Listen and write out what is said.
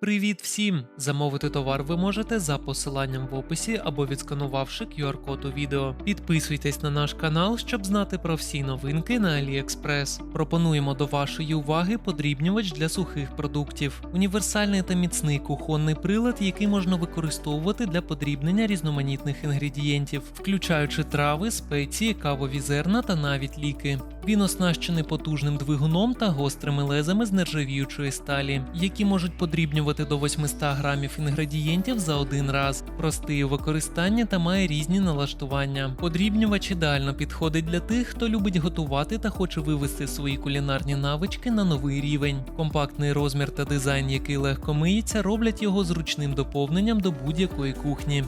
Привіт всім! Замовити товар ви можете за посиланням в описі або відсканувавши QR-код у відео. Підписуйтесь на наш канал, щоб знати про всі новинки на AliExpress. Пропонуємо до вашої уваги подрібнювач для сухих продуктів. Універсальний та міцний кухонний прилад, який можна використовувати для подрібнення різноманітних інгредієнтів, включаючи трави, спеції, кавові зерна та навіть ліки. Він оснащений потужним двигуном та гострими лезами з нержавіючої сталі, які можуть подрібнювати до 800 грамів інгредієнтів за один раз. Простий у використанні та має різні налаштування. Подрібнювач ідеально підходить для тих, хто любить готувати та хоче вивести свої кулінарні навички на новий рівень. Компактний розмір та дизайн, який легко миється, роблять його зручним доповненням до будь-якої кухні.